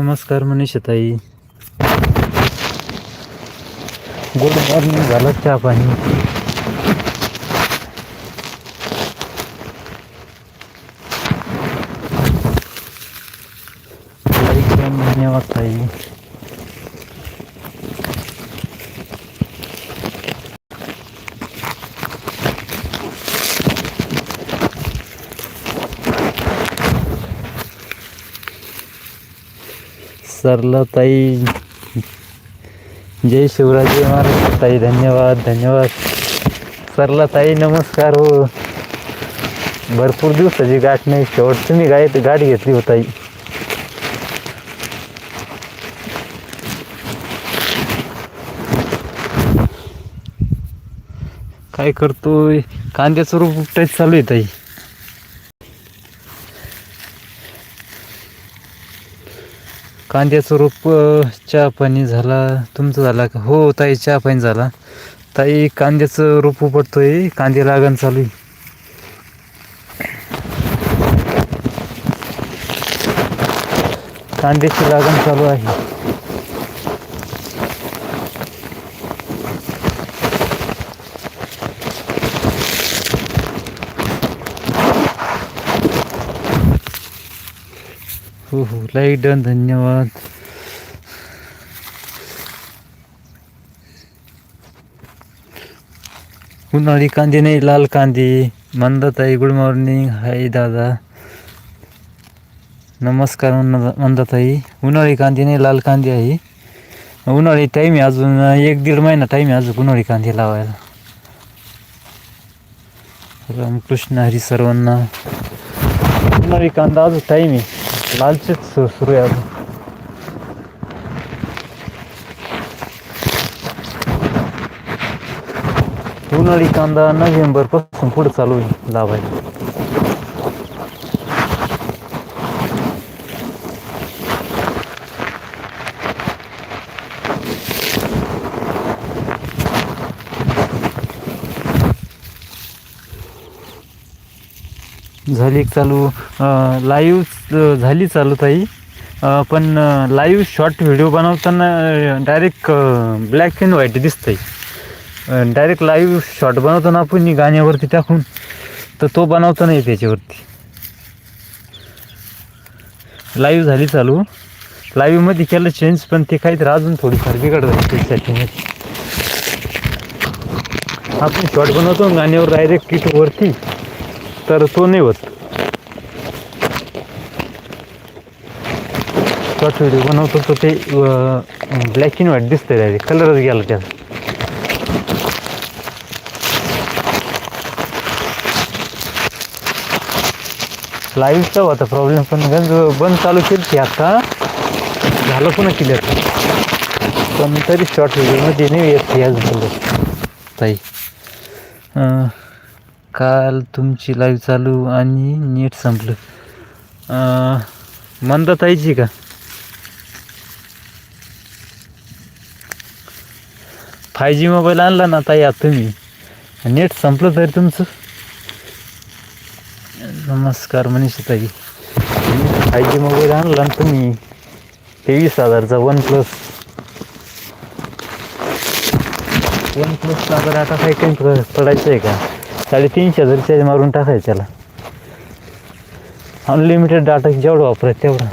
नमस्कार मनीषताई. Good morning झालं चहा पाणी? लाईक धन्यवाद ताई सरला ताई. जय शिवराजी महाराज ताई. धन्यवाद धन्यवाद. सरला ताई नमस्कार हो. भरपूर दिवसाची गाठ नाही. शेवट तुम्ही गाय गाठ घेतली हो ताई. काय करतोय? कांद्याचं रूप उपटायचं चालू आहे ताई. कांद्याचं रोप चहा पाणी झाला. तुमचं झाला का? हो ताई चहा पाणी झाला. ताई कांद्याचं रोप उपटतोय. कांदे लागण चालू आहे. कांद्याची लागण चालू आहे. हो हो लाईक डन धन्यवाद. उन्हाळी कांदे नाही लाल कांदे. मंदाताई गुड मॉर्निंग हाय दादा. नमस्कार मंदाताई. उन्हाळी कांदे नाही लाल कांदे आहे. उन्हाळी टाईम आहे अजून एक दीड महिना टाईम आहे अजून उन्हाळी कांदे लावायला. रामकृष्ण हरी सर्वांना. उन्हाळी कांदा अजून टाईम आहे. लालचीच सुरू आहे अजून उन्हाळी कांदा नोव्हेंबरपासून पुढे चालू आहे लावायला झाली चालू लाईव्ह झाली चालू ताई. पण लाईव्ह शॉर्ट व्हिडिओ बनवताना डायरेक्ट ब्लॅक अँड व्हाईट दिसतंय. डायरेक्ट लाईव्ह शॉर्ट बनवताना आपण गाण्यावरती टाकून तर तो बनवता नाही त्याच्यावरती. लाईव्ह झाली चालू. लाईव्हमध्ये केलं चेंज पण ते काहीतरी अजून थोडीफार बिघड झाली सेटिंगमध्ये आपण शॉर्ट बनवतो गाण्यावर डायरेक्ट किटवरती तर तो नाही होत शॉर्ट व्हिडिओ बनवतो तर ते ब्लॅक अँड व्हाईट दिसतंय डायरेक्ट कलरच गेला त्याचा. लाईव्हचा होता प्रॉब्लेम पण गंज बंद चालू केली ती आता. झालं पुन्हा क्लिअर पण तरी शॉर्ट व्हिडिओमध्ये नाही येत याच झालं ताई काल तुमची लाईव्ह चालू आणि नेट संपलं. अं, मंदाताईची का? फाय जी मोबाईल आणला ना ताई आता तुम्ही. नेट संपलं तरी तुमचं. नमस्कार मनीषा ताई. फाय जी मोबाईल आणला ना तुम्ही. तेवीस हजारचा वन प्लस वन प्लस आता डाटा काही पडायचं आहे का? साडेतीनशे हजार रिचार्ज मारून टाकायचं त्याला. अनलिमिटेड डाटा जेवढं वापरायचं तेवढा.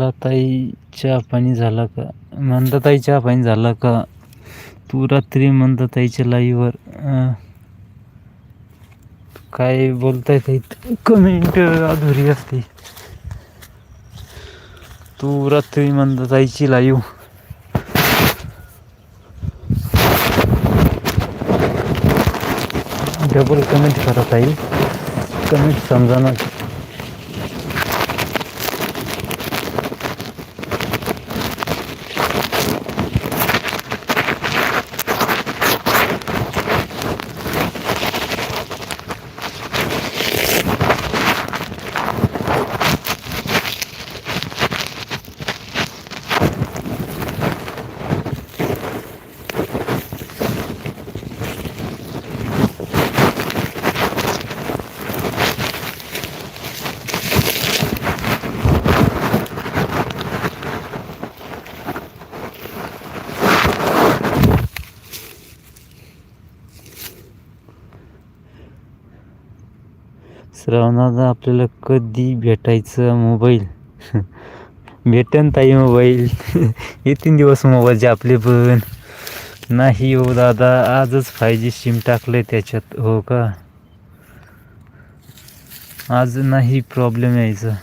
मला ताई चहा पाणी झाला का? मंदाताई चहा पाणी झाला का? तू रात्री मंदाताईच्या लाईव्हवर काय बोलताय ताई? कमेंट अधुरी असते. तू रात्री मंदाताईची लाईव्ह डबल कमेंट करत आहे कमेंट समजा श्रावणाला आपल्याला कधी भेटायचं मोबाईल? भेटन ताई मोबाईल. हे तीन दिवस मोबाईलचे आपले पण. नाही हो दादा आजच फाय जी सिम टाकलंय त्याच्यात. हो का? आज नाही प्रॉब्लेम यायचा.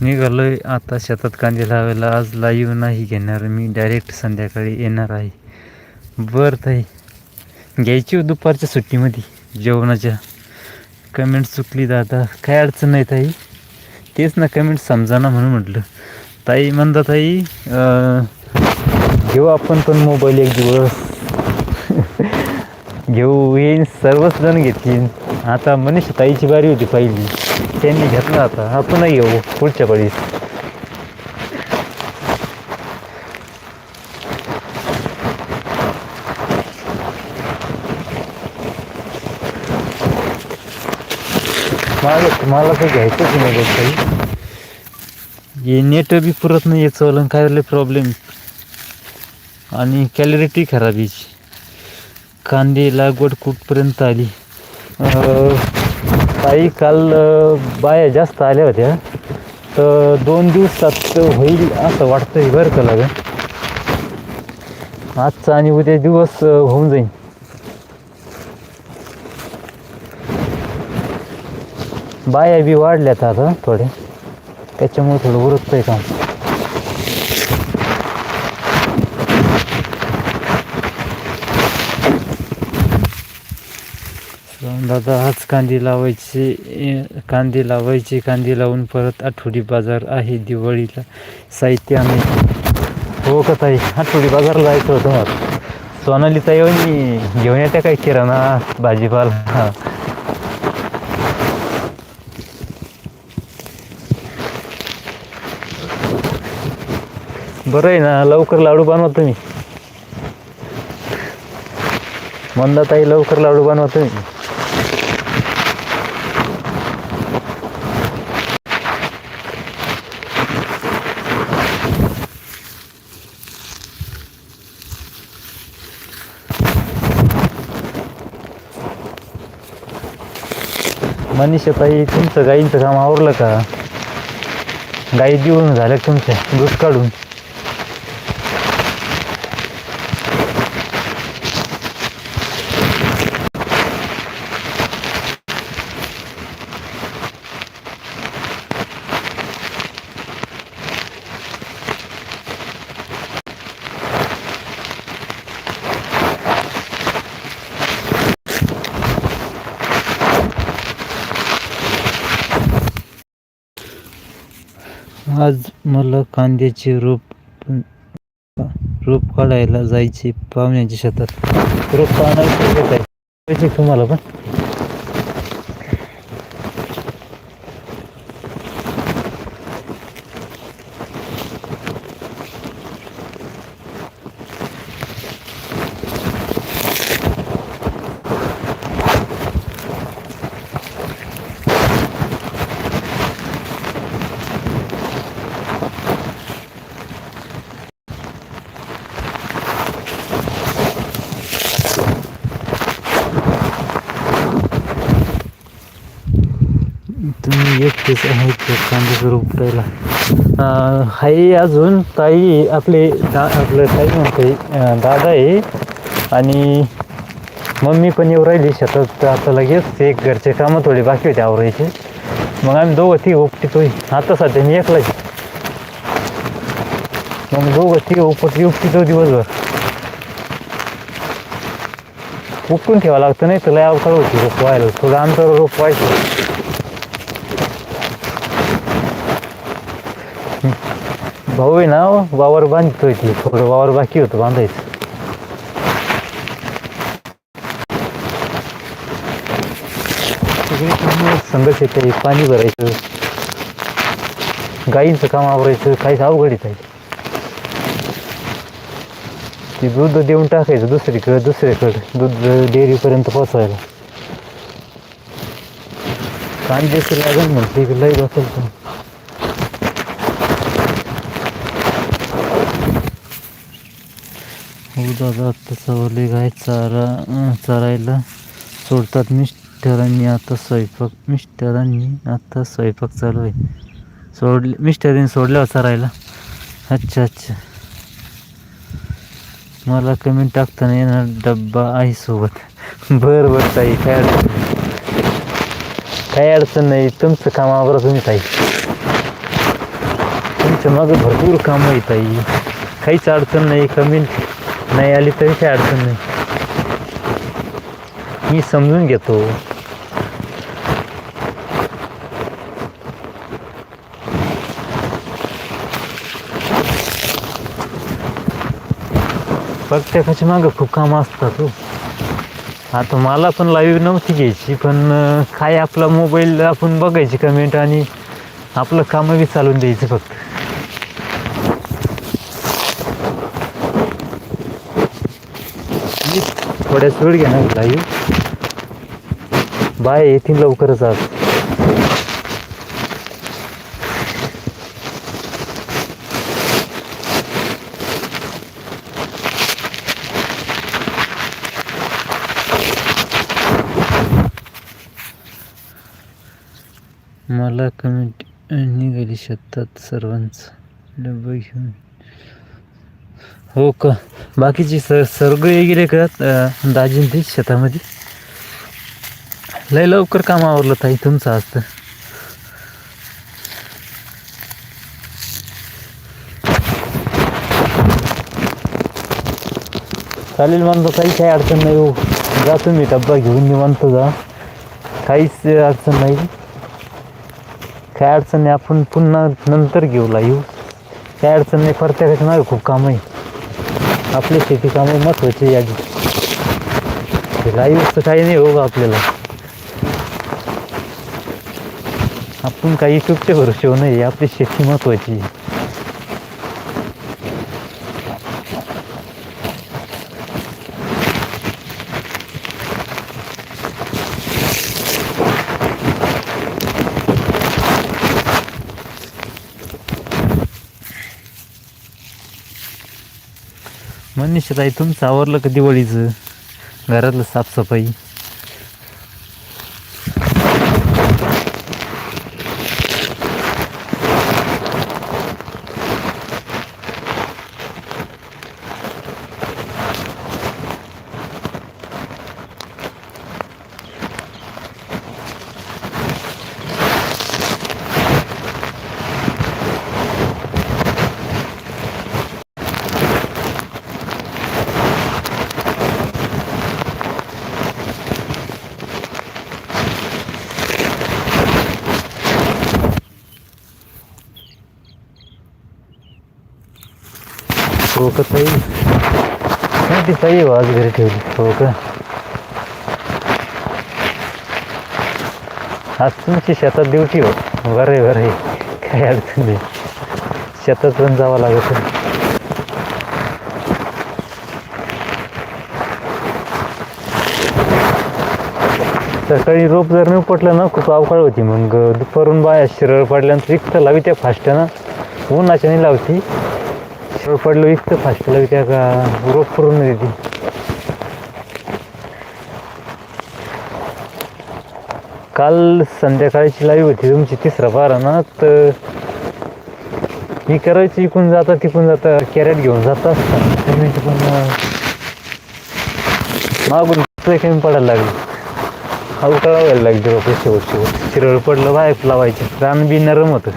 निघालोय आता शेतात कांदे लावायला. आज लाईव्ह नाही घेणार मी. डायरेक्ट संध्याकाळी येणार आहे. बरं ताई. घ्यायची हो दुपारच्या सुट्टीमध्ये. जेवणाच्या कमेंट चुकली दादा काय अडचण नाही ताई. तेच ना कमेंट समजाना म्हणून म्हटलं. ताई म्हणता ताई घेऊ आपण पण मोबाईल एक दिवस. घेऊ येईन सर्वच जण घेतील. आता मनीष ताईची बारी होती पहिली. त्यांनी घेतला आता. आपणही घेऊ पुढच्या पाळीस मला मला काही घ्यायचंच नाही बघ काही. हे नेट बी पुरत नाही याचं काय झालं प्रॉब्लेम आणि कॅलरिटी खराब याची कांदे लागवड कुठपर्यंत आली? काही ताई काल बाया जास्त आल्या होत्या. तर दोन दिवसात होईल असं वाटतंय बरं का लागेल आजचा आणि उद्या दिवस होऊन जाईल बाया बी वाढल्यात आता थोडे. त्याच्यामुळे थोडं उरकतंय काम. दादा आज कांदे लावायचे कांदे लावायचे कांदे लावून परत आठवडी बाजार आहे दिवाळीला. साहित्य आम्ही हो का ताई? आठवडी बाजारला जायचं होतं मला. सोनाली ताई घेऊन येत्या काय किराणा भाजीपाला? बरं आहे ना लवकर लाडू बनवा तुम्ही. मंदाताई लवकर लाडू बनवा तुम्ही. मनीषाताई तुमचं गाईंचं काम आवरलं का? गाई देऊन झालं तुमच्या दूध काढून आज मला कांद्याचे रोप रोप काढायला जायचे पाहुण्याच्या शेतात. रोप काढायचे पाहिजे तुम्हाला पण? ग्रुप कांद्याचं रोप अजून ताई आपले दा आपलं ताई म्हणते दादा आहे. आणि मम्मी पण येऊ राहिली शेतात तर आता लगेच ते घरचे कामं थोडे बाकी होते आवरायचे. मग आम्ही दोघं ती उपटितोय. आता सध्या मी एकलाच मग दोघं ती उपटी उपटितो दिवसभर. उपटून ठेवावं लागतं नाही तर लय अवकाळ होती रोप व्हायला. थोडं अंतर रोप व्हायचं. भाऊ आहे ना वावर बांधतोय ती थोडं वावर बाकी होतं बांधायचं सगळे संघर्ष येते पाणी भरायचं गाईंचं काम आवरायचं काहीच अवघडीत आहे ती दूध देऊन टाकायचं दुसरीकडे दुसरीकडे दूध डेअरीपर्यंत पोचवायला कांद्याचं लागेल म्हटली की लई बसायचं हो दादा आता गाय चारा चरायला सोडतात. मिस्टरांनी आता स्वयंपाक मिस्टरांनी आता स्वयंपाक चालू आहे. सोडले मिस्टरांनी सोडल्यावर चरायला? अच्छा अच्छा. मला कमेंट टाकताना येणार डब्बा आहे सोबत बरं बरं ताई काय अडचण नाही. काही अडचण नाही. तुमचं काम आवरा तुम्ही ताई. तुमच्या मागं भरपूर कामं आहे ताई. काहीच अडचण नाही. कमेंट नाही आली तरी काही अडचण नाही. मी समजून घेतो. प्रत्येकाच्या मागं खूप कामं असतात हो. आता मला पण लाईव्ह नव्हती घ्यायची पण काय आपला मोबाईल आपण बघायची कमेंट आणि आपलं कामं बी चालून द्यायचं फक्त. थोड्याच वेळ घेणार लाईव्ह बाय येथील लवकरच आज. मला कमेंट निघाली शकतात सर्वांचं. डब्बा घेऊन. हो का? बाकीची स सगळे गेले का दाजीन ते शेतामध्ये. लय लवकर काम आवरलं ताई तुमचं असतं चालेल म्हणतो काही काही अडचण नाही हो. जा तुम्ही डब्बा घेऊन निवांत जा. काहीच अडचण नाही. काय अडचण नाही आपण पुन्हा नंतर घेऊ येऊ काय अडचण नाही प्रत्येकाच्या नाही खूप काम आहे. आपली शेती कामं महत्वाची यादी. लाईव्हचं काही नाही हो आपल्याला. आपण काही चुकते भरोसे नाही आपली शेती महत्वाची आहे. तुमचं आवरलं का दिवाळीचं घरातलं साफसफाई हो का ताई ती ताई आहे आज घरी ठेवली हो का आज तुमची शेतात ड्युटी हो. बरं आहे बरं आहे. काही अडचण नाही. शेतात पण जावं लागत सकाळी रोप जर नाही पटलं ना खूप अवकाळ होती. मग दुपारून बाया शिरळ पडल्यानंतर विकत लावी त्या फास्ट्यानं. ऊन अशाने लावती. पडलं इतकं फास्ट लावी का रोप करून देते काल संध्याकाळची लाईव्ह होती तुमची तिसरा बारा ना? तर मी करायची इकून जाता तिकून जाता कॅरेट घेऊन जाता पेमेंट पण मागून कमी पडायला लागली. अवकाळा व्हायला लागली बाबा शेवट शेवट शिरळ पडलं बाहेर लावायची. रान बी नरम होतं.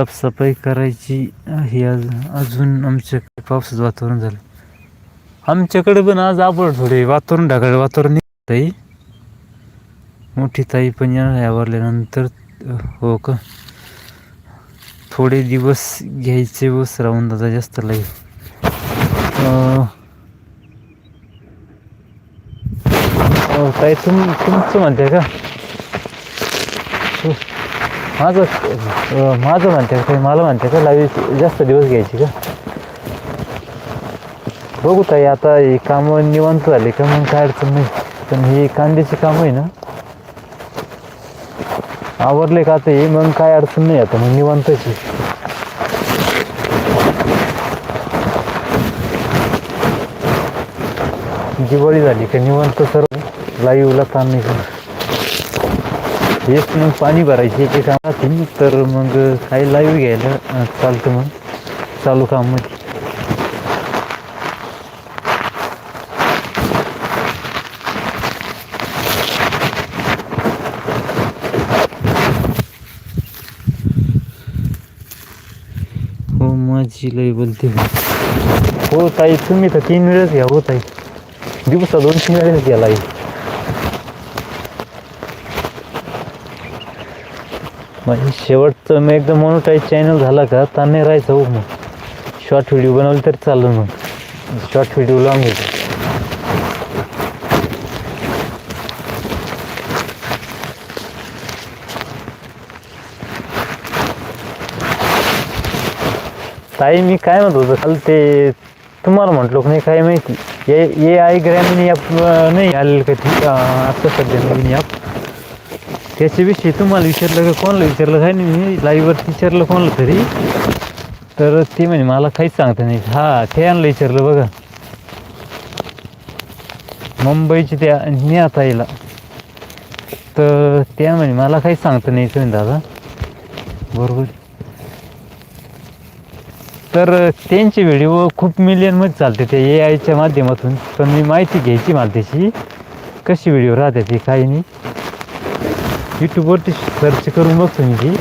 साफसफाई करायची ही आज. अजून आमच्याकडे पावसाचं वातावरण झालं. आमच्याकडे पण आज आपण थोडे वातावरण ढगाळ वातावरण ताई मोठी ताई पण यावरल्यानंतर आवरल्यानंतर. हो का? थोडे दिवस घ्यायचे व श्रावण दादा जास्त लागेल अहो, ताई तुम तुमचं म्हणते का? माझं अं, माझं म्हणते का मला म्हणते का लाईव्ह जास्त दिवस घ्यायची का? बघू ताई आता हे कामं निवांत झाले का मग काय अडचण नाही. पण ही कांद्याची कामं आहे ना? आवरले का आता हे मग काय अडचण नाही आता मग निवांतच आहे. दिवाळी झाली का निवांत सर्व. लाईव्हला ताण नाही. का हेच मग पाणी भरायचे ते काम राहतील तर मग काही लाईव्ह घ्यायला चालतं मग. चालू काममध्ये हो माझी लई बोलते. हो ताई तुम्ही तर तीन वेळेस घ्या हो ताई. दिवसा दोन तीन वेळेस घ्या लाईव्ह म्हणजे शेवटचं मी एकदम मोनोटाईज चॅनल झाला का ताने राहायचं हो मग. शॉर्ट व्हिडिओ बनवले तरी चाललं मग. शॉर्ट व्हिडिओ लावून घ्यायचे ताई मी काय म्हणत होतो काल ते तुम्हाला म्हटलो नाही काय माहिती. ए ए आय ग्रॅमिनी ॲप नाही आलेलं का ती? आत्ता सध्या नवीन ॲप. त्याच्याविषयी तुम्हाला विचारलं का कोणाला विचारलं काय नाही मी लाईव्हवर विचारलं कोणाला तरी. तर ते म्हणे मला काहीच सांगता नाही. हा आणलं विचारलं बघा. मुंबईची त्या नेताईला तर त्या म्हणे मला काहीच सांगता नाही तुम्ही दादा. बरोबर. तर त्यांचे व्हिडिओ खूप मिलियनमध्ये चालते ते ए आयच्या माध्यमातून. पण मी माहिती घ्यायची मला त्याची. कशी व्हिडिओ राहते ती काही नाही. यूट्यूबवरती सर्च करून बघतो मी ती.